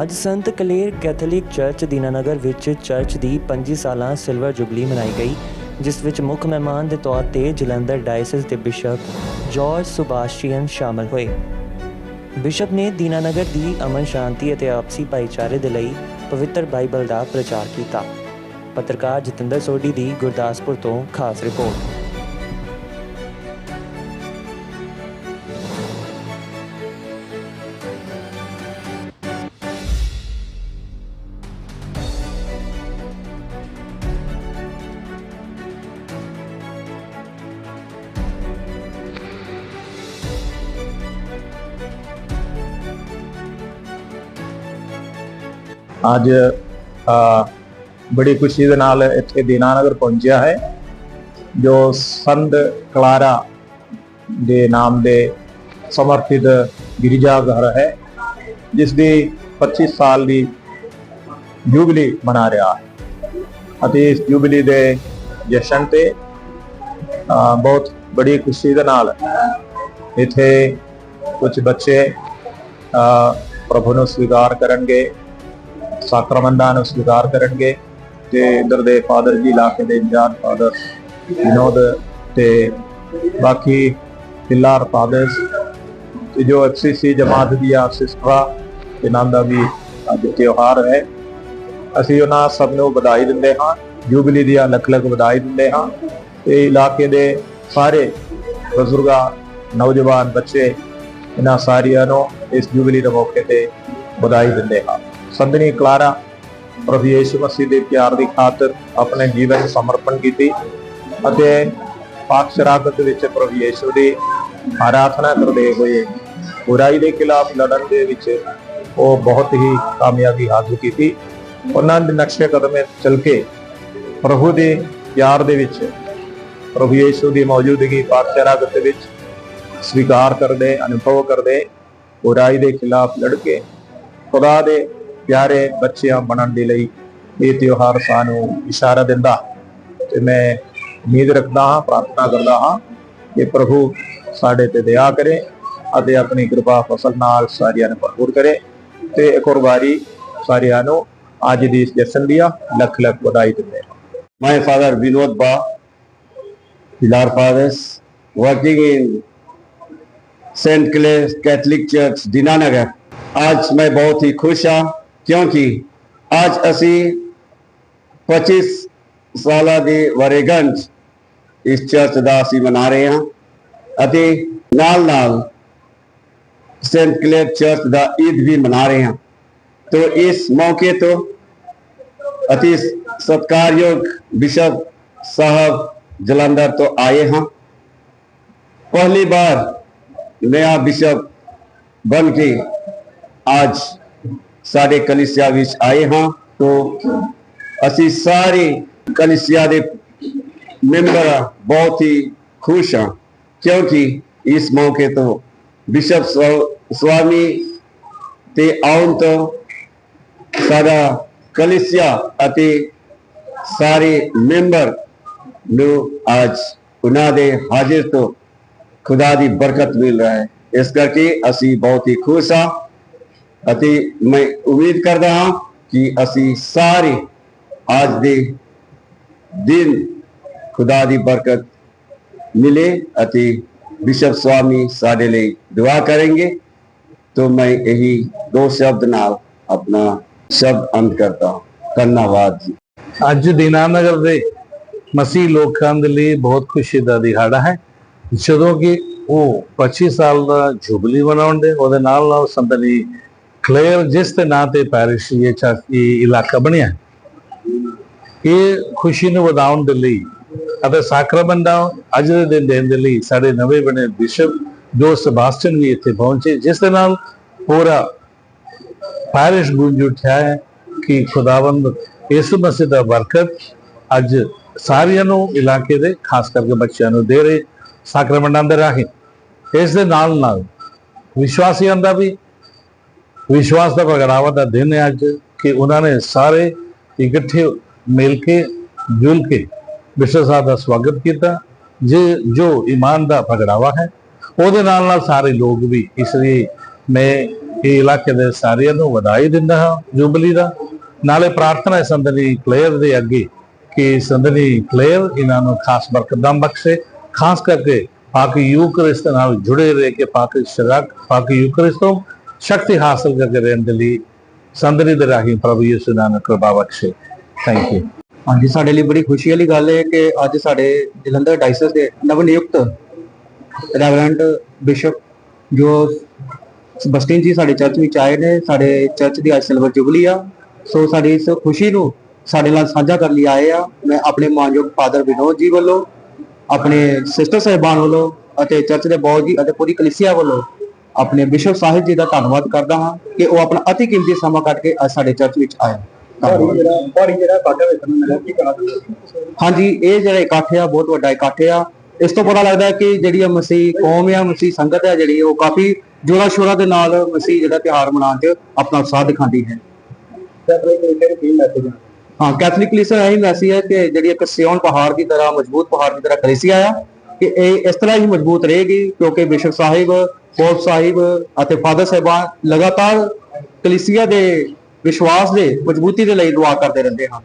ਅੱਜ ਸੰਤ Kaler Catholic church Dinanagar ਵਿੱਚ church ਦੀ 25 ਸਾਲਾਂ ਸਿਲਵਰ ਜੁਬਲੀ ਮਨਾਈ ਗਈ, ਜਿਸ ਵਿੱਚ ਮੁੱਖ ਮਹਿਮਾਨ ਦੇ ਤੌਰ ਤੇ ਜਲੰਧਰ ਡਾਇਸਿਸ ਦੇ ਬਿਸ਼ਪ ਜਾਰਜ ਸੁਬਾਸ਼ੀਅਨ ਸ਼ਾਮਲ ਹੋਏ। ਬਿਸ਼ਪ ਨੇ ਦੀਨਾਨਗਰ ਦੀ ਅਮਨ ਸ਼ਾਂਤੀ ਅਤੇ ਆਪਸੀ ਭਾਈਚਾਰੇ ਦੇ ਲਈ ਪਵਿੱਤਰ ਬਾਈਬਲ ਦਾ ਪ੍ਰਚਾਰ ਕੀਤਾ। ਪੱਤਰਕਾਰ ਜਤਿੰਦਰ ਸੋਢੀ ਦੀ ਗੁਰਦਾਸਪੁਰ ਤੋਂ ਖਾਸ ਰਿਪੋਰਟ। ਅੱਜ ਬੜੀ ਖੁਸ਼ੀ ਦੇ ਨਾਲ ਇੱਥੇ ਦੀਨਾਨਗਰ ਪਹੁੰਚਿਆ ਹੈ, ਜੋ ਸੰਤ ਕਲਾਰਾ ਦੇ ਨਾਮ ਦੇ ਸਮਰਪਿਤ ਗਿਰਜਾ ਘਰ ਹੈ ਜਿਸ ਦੀ 25 ਸਾਲ ਦੀ ਜੁਬਲੀ ਮਨਾ ਰਿਹਾ ਹੈ। ਅਤੇ ਇਸ ਜੁਬਲੀ ਦੇ ਜਸ਼ਨ ਤੇ ਬਹੁਤ ਬੜੀ ਖੁਸ਼ੀ ਦੇ ਨਾਲ ਇੱਥੇ ਕੁਝ ਬੱਚੇ ਪ੍ਰਭੂ ਨੂੰ ਸਵੀਕਾਰ ਕਰਨਗੇ। ਸਾਕਰਮੰਦਾਂ ਨੂੰ ਸਵੀਕਾਰ ਕਰਨਗੇ ਤੇ ਇਧਰ ਦੇ ਫਾਦਰ ਜੀ, ਇਲਾਕੇ ਦੇ ਇੰਜਾਨ ਫਾਦਰ ਵਿਨੋਦ ਤੇ ਬਾਕੀ ਪਿਲਾਰ ਫਾਦਰਸ ਤੇ ਜੋ ਐਫਸੀਸੀ ਜਮਾਤ ਦੀਆਂ ਸਿਸਟਰਾ ਇਹਨਾਂ ਦਾ ਵੀ ਅੱਜ ਤਿਉਹਾਰ ਹੈ। ਅਸੀਂ ਉਹਨਾਂ ਸਭ ਨੂੰ ਵਧਾਈ ਦਿੰਦੇ ਹਾਂ, ਜੁਬਲੀ ਦੀਆਂ ਲੱਖ ਲੱਖ ਵਧਾਈ ਦਿੰਦੇ ਹਾਂ। ਤੇ ਇਲਾਕੇ ਦੇ ਸਾਰੇ ਬਜ਼ੁਰਗਾਂ, ਨੌਜਵਾਨ ਬੱਚੇ, ਇਹਨਾਂ ਸਾਰਿਆਂ ਨੂੰ ਇਸ ਜੁਬਲੀ ਦੇ ਮੌਕੇ ਤੇ ਵਧਾਈ ਦਿੰਦੇ ਹਾਂ। ਸੰਦਨੀ ਕਲਾਰਾ ਪ੍ਰਭੂ ਯੇਸ਼ੂ ਮਸੀਹ ਦੇ ਪਿਆਰ ਦੀ ਖਾਤਰ ਆਪਣੇ ਜੀਵਨ ਨੂੰ ਸਮਰਪਣ ਕੀਤੀ ਅਤੇ ਪਾਕ ਸ਼ਰਾਕਤ ਵਿੱਚ ਪ੍ਰਭੂ ਯੇਸ਼ੂ ਦੀ ਆਰਾਧਨਾ ਕਰਦੇ ਹੋਏ ਬੁਰਾਈ ਦੇ ਖਿਲਾਫ ਲੜਨ ਦੇ ਵਿੱਚ ਉਹ ਬਹੁਤ ਹੀ ਕਾਮਯਾਬੀ ਹਾਸਲ ਕੀਤੀ। ਉਹਨਾਂ ਦੇ ਨਕਸ਼ੇ ਕਦਮੇ ਚੱਲ ਕੇ ਪ੍ਰਭੂ ਦੇ ਪਿਆਰ ਦੇ ਵਿੱਚ ਪ੍ਰਭੂ ਯੇਸ਼ੂ ਦੀ ਮੌਜੂਦਗੀ ਪਾਕ ਸ਼ਰਾਕਤ ਵਿੱਚ ਸਵੀਕਾਰ ਕਰਦੇ, ਅਨੁਭਵ ਕਰਦੇ, ਬੁਰਾਈ ਦੇ ਖਿਲਾਫ ਲੜ ਕੇ ਖੁਦਾ ਦੇ ਪਿਆਰੇ ਬੱਚਿਆਂ ਬਣਨ ਦੇ ਲਈ ਇਹ ਤਿਉਹਾਰ ਸਾਨੂੰ ਇਸ਼ਾਰਾ ਦਿੰਦਾ ਤੇ ਮੈਂ ਉਮੀਦ ਰੱਖਦਾ ਹਾਂ ਪ੍ਰਾਰਥਨਾ ਕਰਦਾ ਹਾਂ ਕਿ ਪ੍ਰਭੂ ਸਾਡੇ ਤੇ ਦਇਆ ਕਰੇ ਅਤੇ ਆਪਣੀ ਕਿਰਪਾ ਫਸਲ ਨਾਲ ਸਾਰਿਆਂ ਨੂੰ ਭਰਪੂਰ ਕਰੇ ਤੇ ਇੱਕ ਹੋਰ ਵਾਰੀ ਸਾਰਿਆਂ ਨੂੰ ਅੱਜ ਦੀ ਇਸ ਜਸ਼ਨ ਦੀਆਂ ਲੱਖ ਲੱਖ ਵਧਾਈ ਦਿੰਦੇ ਹਾਂ My father Vinod Ba, Pilar Fathers, working in Saint Clare Catholic church Dinanagar आज मैं बहुत ही खुश हाँ क्योंकि आज ਅਸੀਂ 25 ਸਾਲਾਂ ਦੀ ਵਰੇਗੰਜ ਇਸ ਚਰਚ ਦਾ ਅਸੀਂ ਮਨਾ ਰਹੇ ਹਾਂ ਅਤੇ ਨਾਲ ਨਾਲ ਸੇਂਟ ਕਲੇਰ ਚਰਚ ਦਾ ਈਦ ਵੀ ਮਨਾ ਰਹੇ ਹਾਂ ਤੋ ਇਸ ਮੌਕੇ ਤੋਂ ਅਤੀ ਸਤਕਾਰਯੋਗ ਬਿਸ਼ਪ ਸਾਹਿਬ ਜਲੰਧਰ ਤੋਂ ਆਏ ਹਾਂ पहली बार नया बिशप बन के आज ਸਾਡੇ ਕਲੀਸਿਆ ਵਿੱਚ ਆਏ ਹਾਂ ਤੋਂ ਅਸੀਂ ਸਾਰੇ ਕਲੀਸਿਆ ਦੇ ਮੈਂਬਰ ਬਹੁਤ ਹੀ ਖੁਸ਼ ਹਾਂ, ਕਿਉਂਕਿ ਇਸ ਮੌਕੇ ਤੋਂ ਬਿਸ਼ਪ ਸਵਾਮੀ ਤੇ ਆਉਣ ਤੋਂ ਸਾਡਾ ਕਲੀਸਿਆ ਅਤੇ ਸਾਰੇ ਮੈਂਬਰ ਨੂੰ ਅੱਜ ਉਹਨਾਂ ਦੇ ਹਾਜ਼ਰ ਤੋਂ ਖੁਦਾ ਦੀ ਬਰਕਤ ਮਿਲ ਰਹਾ ਹੈ। ਇਸ ਕਰਕੇ ਅਸੀਂ ਬਹੁਤ ਹੀ ਖੁਸ਼ ਹਾਂ। ਅਤੇ ਮੈਂ ਉਮੀਦ ਕਰਦਾ ਹਾਂ ਕਿ ਅਸੀਂ ਸਾਰੇ ਅੱਜ ਦੇ ਦਿਨ ਖੁਦਾ ਦੀ ਬਰਕਤ ਮਿਲੇ ਅਤੇ ਬਿਸ਼ਪ ਸਵਾਮੀ ਸਾਡੇ ਲਈ ਦੁਆ ਕਰਨਗੇ तो मैं यही दो शब्द नाल अपना शब्द अंत करता हूँ धन्यवाद जी ਅੱਜ ਦੀਨਾਨਗਰ ਦੇ ਮਸੀਹ ਲੋਕਾਂ ਦੇ ਲਈ ਬਹੁਤ ਖੁਸ਼ੀ ਦਾ ਦਿਹਾੜਾ ਹੈ ਜਦੋਂ ਕਿ ਉਹ 25 ਸਾਲ ਦਾ ਜੁਬਲੀ ਮਨਾਉਣ ਦੇ ਉਹਦੇ ਨਾਲ ਨਾਲ ਸੰਤਨੀ ਕਲੇਅਰ ਜਿਸ ਦੇ ਨਾਂ ਤੇ ਪੈਰਿਸ਼ ਇਹ ਚਰਚ ਇਲਾਕਾ ਬਣਿਆ ਹੈ। ਇਹ ਖੁਸ਼ੀ ਨੂੰ ਵਧਾਉਣ ਦੇ ਲਈ ਅਤੇ ਸਾਕਰਮੰਦਾਂ ਅੱਜ ਦੇ ਦਿਨ ਦੇਣ ਦੇ ਲਈ ਸਾਡੇ ਨਵੇਂ ਬਣੇ ਬਿਸ਼ਪ ਜੋ ਸਬਾਸਟਨ ਵੀ ਇੱਥੇ ਪਹੁੰਚੇ, ਜਿਸ ਦੇ ਨਾਲ ਪੂਰਾ ਪੈਰਿਸ਼ ਗੂੰਜ ਉੱਠਿਆ ਹੈ ਕਿ ਖੁਦਾਵੰਦ ਇਸ ਮਸੀਹ ਦਾ ਬਰਕਤ ਅੱਜ ਸਾਰਿਆਂ ਨੂੰ ਇਲਾਕੇ ਦੇ, ਖਾਸ ਕਰਕੇ ਬੱਚਿਆਂ ਨੂੰ ਦੇ ਰਹੇ ਸਾਕਰਮੰਡਾਂ ਦੇ ਰਾਹੀਂ ਇਸ ਦੇ ਨਾਲ ਨਾਲ ਵਿਸ਼ਵਾਸੀਆਂ ਦਾ ਵੀ ਵਿਸ਼ਵਾਸ ਦਾ ਪ੍ਰਗਟਾਵਾ ਦਾ ਦਿਨ ਹੈ ਅੱਜ ਕਿ ਉਹਨਾਂ ਨੇ ਸਾਰੇ ਇਕੱਠੇ ਮਿਲ ਕੇ, ਜੁਲ ਕੇ ਵਿਸ਼ਵ ਸਾਹਿਬ ਦਾ ਸਵਾਗਤ ਕੀਤਾ। ਜੇ, ਜੋ ਈਮਾਨ ਦਾ ਪ੍ਰਗਟਾਵਾ ਹੈ, ਉਹਦੇ ਨਾਲ ਨਾਲ ਸਾਰੇ ਲੋਕ ਵੀ ਇਸ ਲਈ ਮੈਂ ਇਹ ਇਲਾਕੇ ਦੇ ਸਾਰਿਆਂ ਨੂੰ ਵਧਾਈ ਦਿੰਦਾ ਹਾਂ ਜੁਬਲੀ ਦਾ। ਨਾਲੇ ਪ੍ਰਾਰਥਨਾ ਹੈ ਸੰਦਨੀ ਕਲੇਅਰ ਦੇ ਅੱਗੇ ਕਿ ਸੰਦਨੀ ਕਲੇਅਰ ਇਹਨਾਂ ਨੂੰ ਖਾਸ ਬਰਕਤਾਂ ਬਖਸ਼ੇ, ਖਾਸ ਕਰਕੇ ਪਾਕ ਯੂਕਰਿਸਤ ਨਾਲ ਜੁੜੇ ਰਹਿ ਕੇ, ਪਾਕ ਸ਼ਰਕ, ਪਾਕ ਯੂਕਰਿਸਤ ਤੋਂ ਸ਼ਕਤੀ ਹਾਸਲ ਰਹਿਣ ਦੇ ਲਈ ਸੰਦਨੀ ਦੇ ਰਾਹੀਂ ਪ੍ਰਭੂ ਯਿਸੂ ਨਾਨਕ ਕਿਰਪਾ ਬਖਸ਼ੇ। ਥੈਂਕ ਯੂ ਹਾਂਜੀ, ਸਾਡੇ ਲਈ ਬੜੀ ਖੁਸ਼ੀ ਵਾਲੀ ਗੱਲ ਹੈ ਕਿ ਅੱਜ ਸਾਡੇ ਜਲੰਧਰ ਡਾਇਸਸ ਦੇ ਨਵ ਰੈਵਰੈਂਡ ਬਿਸ਼ਪ ਜੋ ਸਬਸਟਿਨ ਜੀ ਸਾਡੇ ਚਰਚ ਵਿੱਚ ਆਏ ਨੇ, ਸਾਡੇ ਚਰਚ ਦੀ ਅੱਜ ਸਿਲਵਰ ਜੁਬਲੀ ਆ। ਸੋ ਸਾਡੀ ਇਸ ਖੁਸ਼ੀ ਨੂੰ ਸਾਡੇ ਨਾਲ ਸਾਂਝਾ ਕਰਨ ਲਈ ਆਏ ਆ। ਮੈਂ ਆਪਣੇ ਮਾਨਯੋਗ ਫਾਦਰ ਵਿਨੋਦ ਜੀ ਵੱਲੋਂ, ਆਪਣੇ ਸਿਸਟਰ ਸਾਹਿਬਾਨ ਵੱਲੋਂ ਅਤੇ ਚਰਚ ਦੇ ਬੌਧ ਜੀ ਅਤੇ ਪੂਰੀ ਕਲੀਸਿਆ ਵੱਲੋਂ ਆਪਣੇ ਬਿਸ਼ਪ ਸਾਹਿਬ ਜੀ ਦਾ ਧੰਨਵਾਦ ਕਰਦਾ ਹਾਂ ਕਿ ਉਹ ਆਪਣਾ ਅਤੀ ਕੀਮਤੀ ਸਮਾਂ ਕੱਢ ਕੇ ਅੱਜ ਸਾਡੇ ਚਰਚ ਵਿੱਚ ਆਏ। ਹਾਂਜੀ ਇਹ ਜਿਹੜਾ ਇਕੱਠ ਆ ਬਹੁਤ ਵੱਡਾ ਇਕੱਠ ਆ। ਇਸ ਤੋਂ ਪਤਾ ਲੱਗਦਾ ਕਿ ਜਿਹੜੀ ਆ ਮਸੀਹ ਕੌਮ ਆ ਮਸੀਹ ਸੰਗਤ ਹੈ ਜਿਹੜੀ ਉਹ ਕਾਫੀ ਜੋਰਾ ਸ਼ੋਰਾ ਦੇ ਨਾਲ ਮਸੀਹ ਜਿਹੜਾ ਤਿਉਹਾਰ ਮਨਾਉਣ 'ਚ ਆਪਣਾ ਉਤਸ਼ਾਹ ਦਿਖਾਉਂਦੀ ਹੈ। ਹਾਂ ਕੈਥੋਲਿਕ ਕਲੀਸਿਆ ਇਹੀ ਮੈਸੇਜ ਹੈ ਕਿ ਜਿਹੜੀ ਇੱਕ ਸਿਓਨ ਪਹਾੜ ਦੀ ਤਰ੍ਹਾਂ ਮਜ਼ਬੂਤ ਪਹਾੜ ਦੀ ਤਰ੍ਹਾਂ ਕਲੀਸਿਆ ਆ ਕਿ ਇਹ ਇਸ ਤਰ੍ਹਾਂ ਹੀ ਮਜ਼ਬੂਤ ਰਹੇਗੀ ਕਿਉਂਕਿ ਬਿਸ਼ਪ ਸਾਹਿਬ ਪੋਪ ਸਾਹਿਬ ਅਤੇ ਫਾਦਰ ਸਾਹਿਬਾਨ ਲਗਾਤਾਰ ਕਲੀਸਿਆ ਦੇ ਵਿਸ਼ਵਾਸ ਦੇ, ਮਜ਼ਬੂਤੀ ਦੇ ਲਈ ਦੁਆ ਕਰਦੇ ਰਹਿੰਦੇ ਹਨ।